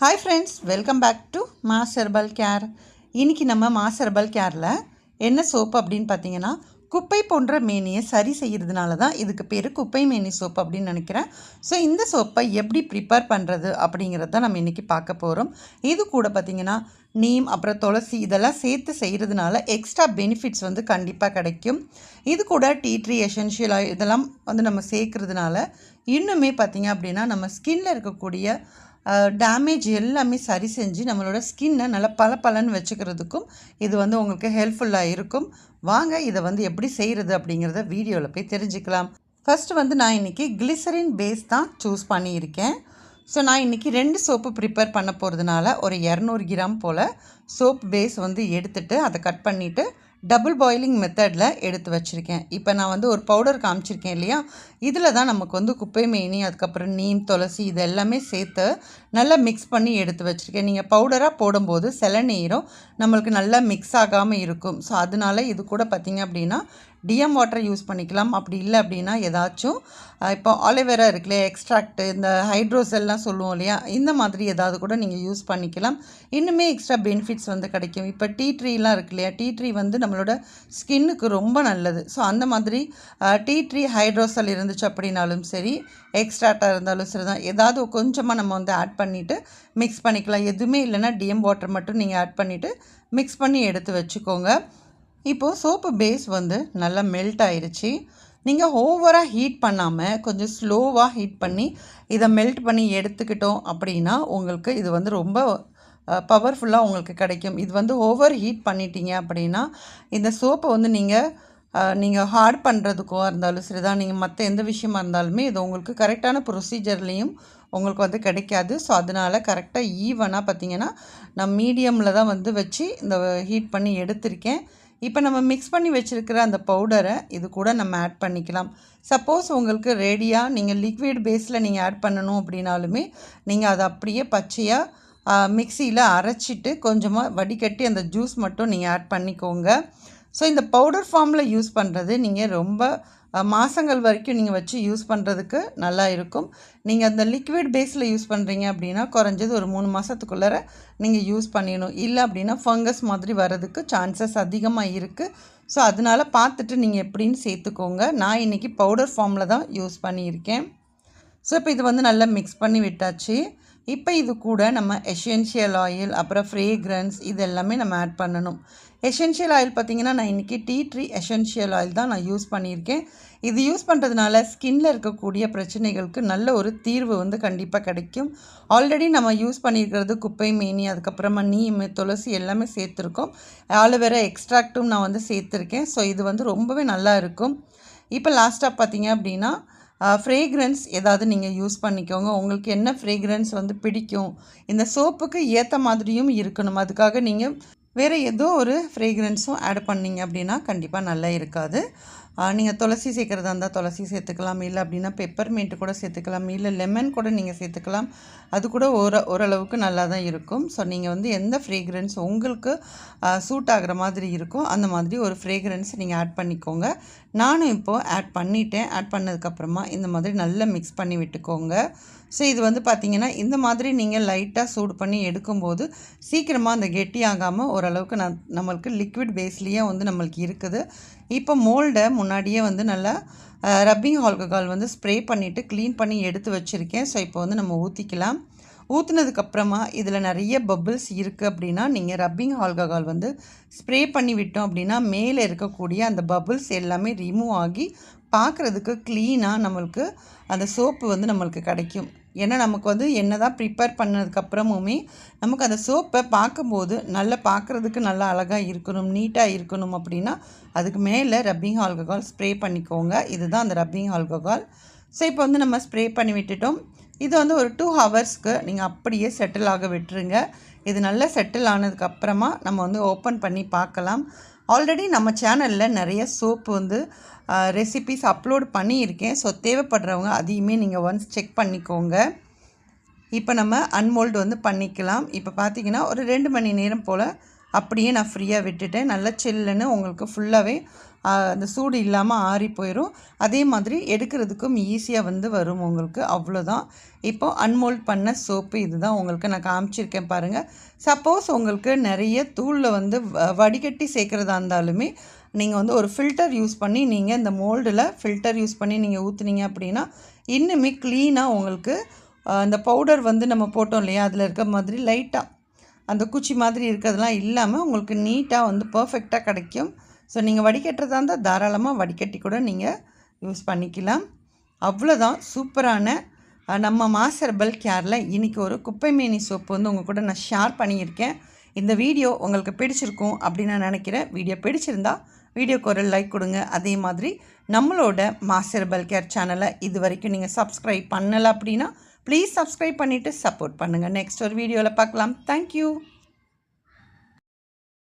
Hi friends welcome back to mass herbal care இன்றைக்கி நம்ம mass herbal கேரில் என்ன soap அப்படின்னு பார்த்தீங்கன்னா குப்பை போன்ற மேனியை சரி செய்கிறதுனால தான் இதுக்கு பேர் குப்பை மேனி சோப் அப்படின்னு நினைக்கிறேன். ஸோ இந்த சோப்பை எப்படி ப்ரிப்பேர் பண்ணுறது அப்படிங்கிறத நம்ம இன்றைக்கி பார்க்க போகிறோம் இது கூட பார்த்திங்கன்னா நீம் அப்புறம் துளசி இதெல்லாம் சேர்த்து செய்கிறதுனால எக்ஸ்ட்ரா பெனிஃபிட்ஸ் வந்து கண்டிப்பாக கிடைக்கும். இது கூட டீ ட்ரீ எசென்ஷியல் இதெல்லாம் வந்து நம்ம சேர்க்குறதுனால இன்னுமே பார்த்திங்க அப்படின்னா நம்ம ஸ்கின்னில் இருக்கக்கூடிய டேமேஜ் எல்லாமே சரி செஞ்சு நம்மளோட ஸ்கின்னை நல்லா பல பலன்னு வச்சுக்கிறதுக்கும் இது வந்து உங்களுக்கு ஹெல்ப்ஃபுல்லாக இருக்கும். வாங்க இதை வந்து எப்படி செய்கிறது அப்படிங்கிறத வீடியோவில் போய் தெரிஞ்சுக்கலாம். ஃபஸ்ட்டு வந்து நான் இன்றைக்கி கிளிசரின் பேஸ் தான் சூஸ் பண்ணியிருக்கேன். ஸோ நான் இன்றைக்கி ரெண்டு சோப்பு ப்ரிப்பேர் பண்ண போகிறதுனால ஒரு இரநூறு கிராம் போல் சோப் பேஸ் வந்து எடுத்துகிட்டு அதை கட் பண்ணிவிட்டு டபுள் பாயிலிங் மெத்தடில் எடுத்து வச்சுருக்கேன். இப்போ நான் வந்து ஒரு பவுடர் காமிச்சிருக்கேன் இல்லையா? இதில் தான் நமக்கு வந்து குப்பை மேனி அதுக்கப்புறம் நீம் துளசி இது எல்லாமே சேர்த்து நல்லா மிக்ஸ் பண்ணி எடுத்து வச்சுருக்கேன். நீங்கள் பவுடராக போடும்போது சில நேரம் நம்மளுக்கு நல்லா மிக்ஸ் ஆகாமல் இருக்கும். ஸோ அதனால இது கூட பார்த்திங்க அப்படின்னா டிஎம் வாட்டர் யூஸ் பண்ணிக்கலாம். அப்படி இல்லை அப்படின்னா ஏதாச்சும் இப்போ ஆலிவேரா இருக்குல்ல எக்ஸ்ட்ராக்ட் இந்த ஹைட்ரோசெல்லாம் சொல்லுவோம் இல்லையா இந்த மாதிரி ஏதாவது கூட நீங்கள் யூஸ் பண்ணிக்கலாம். இன்னுமே எக்ஸ்ட்ரா பெனிஃபிட்ஸ் வந்து கிடைக்கும். இப்போ டீ ட்ரீலாம் இருக்கு இல்லையா டீ ட்ரீ வந்து நம்மளோட ஸ்கின்னுக்கு ரொம்ப நல்லது. ஸோ அந்த மாதிரி டீ ட்ரீ ஹைட்ரோசல் இருந்துச்சு அப்படின்னாலும் சரி எக்ஸ்ட்ராக்டாக இருந்தாலும் சரி தான். ஏதாவது கொஞ்சமாக நம்ம வந்து ஆட் பண்ணிவிட்டு மிக்ஸ் பண்ணிக்கலாம். எதுவுமே இல்லைன்னா டிஎம் வாட்டர் மட்டும் நீங்கள் ஆட் பண்ணிவிட்டு மிக்ஸ் பண்ணி எடுத்து வச்சுக்கோங்க. இப்போது சோப்பு பேஸ் வந்து நல்லா மெல்ட் ஆயிடுச்சு நீங்கள் ஓவராக ஹீட் பண்ணாமல் கொஞ்சம் ஸ்லோவாக ஹீட் பண்ணி இதை மெல்ட் பண்ணி எடுத்துக்கிட்டோம் அப்படின்னா உங்களுக்கு இது வந்து ரொம்ப பவர்ஃபுல்லாக உங்களுக்கு கிடைக்கும். இது வந்து ஓவர் ஹீட் பண்ணிட்டீங்க அப்படின்னா இந்த சோப்பை வந்து நீங்கள் நீங்கள் ஹார்ட் பண்ணுறதுக்கோ இருந்தாலும் சரி தான் நீங்கள் மற்ற எந்த விஷயமா இருந்தாலுமே இது உங்களுக்கு கரெக்டான ப்ரொசீஜர்லேயும் உங்களுக்கு வந்து கிடைக்காது. ஸோ அதனால் கரெக்டாக ஈவனாக பார்த்தீங்கன்னா நான் மீடியமில் தான் வந்து வச்சு இந்த ஹீட் பண்ணி எடுத்திருக்கேன். இப்போ நம்ம மிக்ஸ் பண்ணி வச்சுருக்கிற அந்த பவுடரை இது கூட நம்ம ஆட் பண்ணிக்கலாம். சப்போஸ் உங்களுக்கு ரெடியாக நீங்கள் லிக்விட் பேஸில் நீங்கள் ஆட் பண்ணணும் அப்படின்னாலுமே நீங்கள் அதை அப்படியே பச்சையாக மிக்சியில் அரைச்சிட்டு கொஞ்சமாக வடிகட்டி அந்த ஜூஸ் மட்டும் நீங்கள் ஆட் பண்ணிக்கோங்க. ஸோ இந்த பவுடர் ஃபார்மில் யூஸ் பண்ணுறது நீங்கள் ரொம்ப மாதங்கள் வரைக்கும் நீங்கள் வச்சு யூஸ் பண்ணுறதுக்கு நல்லா இருக்கும். நீங்கள் அந்த லிக்விட் பேஸில் யூஸ் பண்ணுறீங்க அப்படின்னா குறைஞ்சது ஒரு மூணு மாதத்துக்குள்ளார நீங்கள் யூஸ் பண்ணிடணும். இல்லை அப்படின்னா ஃபங்கஸ் மாதிரி வர்றதுக்கு சான்சஸ் அதிகமாக இருக்குது ஸோ அதனால் பார்த்துட்டு நீங்கள் எப்படின்னு சேர்த்துக்கோங்க. நான் இன்றைக்கி பவுடர் ஃபார்மில் தான் யூஸ் பண்ணியிருக்கேன். ஸோ இப்போ இது வந்து நல்லா மிக்ஸ் பண்ணி விட்டாச்சு. இப்போ இது கூட நம்ம எசென்ஷியல் ஆயில் அப்புறம் ஃப்ரேக்ரன்ஸ் இது எல்லாமே நம்ம ஆட் பண்ணணும். எசென்ஷியல் ஆயில் பார்த்திங்கன்னா நான் இன்றைக்கி டீ ட்ரீ எசென்ஷியல் ஆயில் தான் நான் யூஸ் பண்ணியிருக்கேன். இது யூஸ் பண்ணுறதுனால ஸ்கின்னில் இருக்கக்கூடிய பிரச்சனைகளுக்கு நல்ல ஒரு தீர்வு வந்து கண்டிப்பாக கிடைக்கும். ஆல்ரெடி நம்ம யூஸ் பண்ணியிருக்கிறது குப்பை மேனி அதுக்கப்புறமா நீம் துளசி எல்லாமே சேர்த்துருக்கோம். ஆலோவேரா எக்ஸ்ட்ராக்ட்டும் நான் வந்து சேர்த்துருக்கேன். ஸோ இது வந்து ரொம்பவே நல்லா இருக்கும். இப்போ லாஸ்ட்டாக பார்த்தீங்க அப்படின்னா ஃப்ரேக்ரன்ஸ் ஏதாவது நீங்கள் யூஸ் பண்ணிக்கோங்க. உங்களுக்கு என்ன ஃப்ரேக்ரன்ஸ் வந்து பிடிக்கும்? இந்த சோப்புக்கு ஏற்ற மாதிரியும் இருக்கணும். அதுக்காக நீங்கள் வேறு ஏதோ ஒரு ஃப்ரேக்ரன்ஸும் ஆட் பண்ணிங்க அப்படின்னா கண்டிப்பாக நல்லா இருக்காது. நீங்கள் துளசி சேர்க்குறதா இருந்தால் துளசி சேர்த்துக்கலாம். இல்லை அப்படின்னா பெப்பர்மெண்ட்டு கூட சேர்த்துக்கலாம். இல்லை லெமன் கூட நீங்கள் சேர்த்துக்கலாம். அது கூட ஓர ஓரளவுக்கு நல்லா தான் இருக்கும். ஸோ நீங்கள் வந்து எந்த ஃப்ரேக்ரன்ஸ் உங்களுக்கு சூட் ஆகிற மாதிரி இருக்கோ அந்த மாதிரி ஒரு ஃப்ரேக்ரன்ஸ் நீங்கள் ஆட் பண்ணிக்கோங்க. நானும் இப்போது ஆட் பண்ணிட்டேன். ஆட் பண்ணதுக்கப்புறமா இந்த மாதிரி நல்லா மிக்ஸ் பண்ணி விட்டுக்கோங்க. ஸோ இது வந்து பார்த்திங்கன்னா இந்த மாதிரி நீங்கள் லைட்டாக சூடு பண்ணி எடுக்கும்போது சீக்கிரமாக அந்த கெட்டி ஆகாமல் ஓரளவுக்கு நான் நம்மளுக்கு லிக்விட் பேஸ்லேயே வந்து நம்மளுக்கு இருக்குது. இப்போ மோல்டை முன்னாடியே வந்து நல்லா ரப்பிங் ஆல்கஹால் வந்து ஸ்ப்ரே பண்ணிவிட்டு க்ளீன் பண்ணி எடுத்து வச்சுருக்கேன். ஸோ இப்போ வந்து நம்ம ஊற்றிக்கலாம் ஊற்றுனதுக்கப்புறமா இதில் நிறைய பபிள்ஸ் இருக்குது அப்படின்னா நீங்கள் ரப்பிங் ஆல்கஹால் வந்து ஸ்ப்ரே பண்ணி விட்டோம் அப்படின்னா மேலே இருக்கக்கூடிய அந்த பபிள்ஸ் எல்லாமே ரிமூவ் ஆகி பார்க்குறதுக்கு க்ளீனாக நம்மளுக்கு அந்த சோப்பு வந்து நம்மளுக்கு கிடைக்கும். ஏன்னா நமக்கு வந்து என்ன தான் ப்ரிப்பேர் பண்ணதுக்கப்புறமுமே நமக்கு அந்த சோப்பை பார்க்கும்போது நல்லா பார்க்குறதுக்கு நல்லா அழகாக இருக்கணும் நீட்டாக இருக்கணும் அப்படின்னா அதுக்கு மேலே ரப்பிங் ஆல்கஹால் ஸ்ப்ரே பண்ணிக்கோங்க. இதுதான் அந்த ரப்பிங் ஆல்கஹால் ஸோ இப்போ வந்து நம்ம ஸ்ப்ரே பண்ணி விட்டுட்டோம். இது வந்து ஒரு டூ ஹவர்ஸ்க்கு நீங்கள் அப்படியே செட்டில் ஆக விட்டுருங்க. இது நல்லா செட்டில் ஆனதுக்கப்புறமா நம்ம வந்து ஓப்பன் பண்ணி பார்க்கலாம். ஆல்ரெடி நம்ம சேனலில் நிறைய சோப்பு வந்து ரெசிபிஸ் அப்லோட் பண்ணியிருக்கேன். ஸோ தேவைப்படுறவங்க அதையுமே நீங்கள் ஒன்ஸ் செக் பண்ணிக்கோங்க. இப்போ நம்ம அன்மோல்டு வந்து பண்ணிக்கலாம். இப்போ பார்த்தீங்கன்னா ஒரு ரெண்டு மணி நேரம் போல் அப்படியே நான் ஃப்ரீயாக விட்டுட்டேன். நல்லா சில்லுன்னு உங்களுக்கு ஃபுல்லாகவே அந்த சூடு இல்லாமல் ஆறி போயிடும் அதே மாதிரி எடுக்கிறதுக்கும் ஈஸியாக வந்து வரும் உங்களுக்கு. அவ்வளோதான் இப்போ அன்மோல்ட் பண்ண சோப்பு இதுதான் உங்களுக்கு நான் காமிச்சிருக்கேன் பாருங்கள் சப்போஸ் உங்களுக்கு நிறைய தூளில் வந்து வ- வடிகட்டி சேர்க்குறதா இருந்தாலுமே நீங்கள் வந்து ஒரு ஃபில்டர் யூஸ் பண்ணி நீங்கள் இந்த மோல்டில் ஃபில்டர் யூஸ் பண்ணி நீங்கள் ஊற்றுனீங்க அப்படின்னா இன்னுமே க்ளீனாக உங்களுக்கு அந்த பவுடர் வந்து நம்ம போட்டோம் இல்லையா? அதில் இருக்க மாதிரி லைட்டாக அந்த குச்சி மாதிரி இருக்கிறதெல்லாம் இல்லாமல் உங்களுக்கு நீட்டாக வந்து பர்ஃபெக்டாக கிடைக்கும். ஸோ நீங்கள் வடிகட்டுறதா இருந்தால் தாராளமாக வடிகட்டி கூட நீங்கள் யூஸ் பண்ணிக்கலாம். அவ்வளோதான். சூப்பரான நம்ம மாசர்பல் கேரில் இன்றைக்கி ஒரு குப்பை மேனி சோப்பு வந்து உங்கள் கூட நான் ஷேர் பண்ணியிருக்கேன். இந்த வீடியோ உங்களுக்கு பிடிச்சிருக்கும் அப்படின்னு நான் நினைக்கிறேன். வீடியோ பிடிச்சிருந்தா வீடியோக்கு ஒரு லைக் கொடுங்க. அதே மாதிரி நம்மளோட மாஸ்டர்பல் கேர் சேனலை இது வரைக்கும் நீங்கள் சப்ஸ்கிரைப் பண்ணலை அப்படின்னா ப்ளீஸ் சப்ஸ்கிரைப் பண்ணிவிட்டு சப்போர்ட் பண்ணுங்கள் நெக்ஸ்ட் ஒரு வீடியோவில் பார்க்கலாம். தேங்க்யூ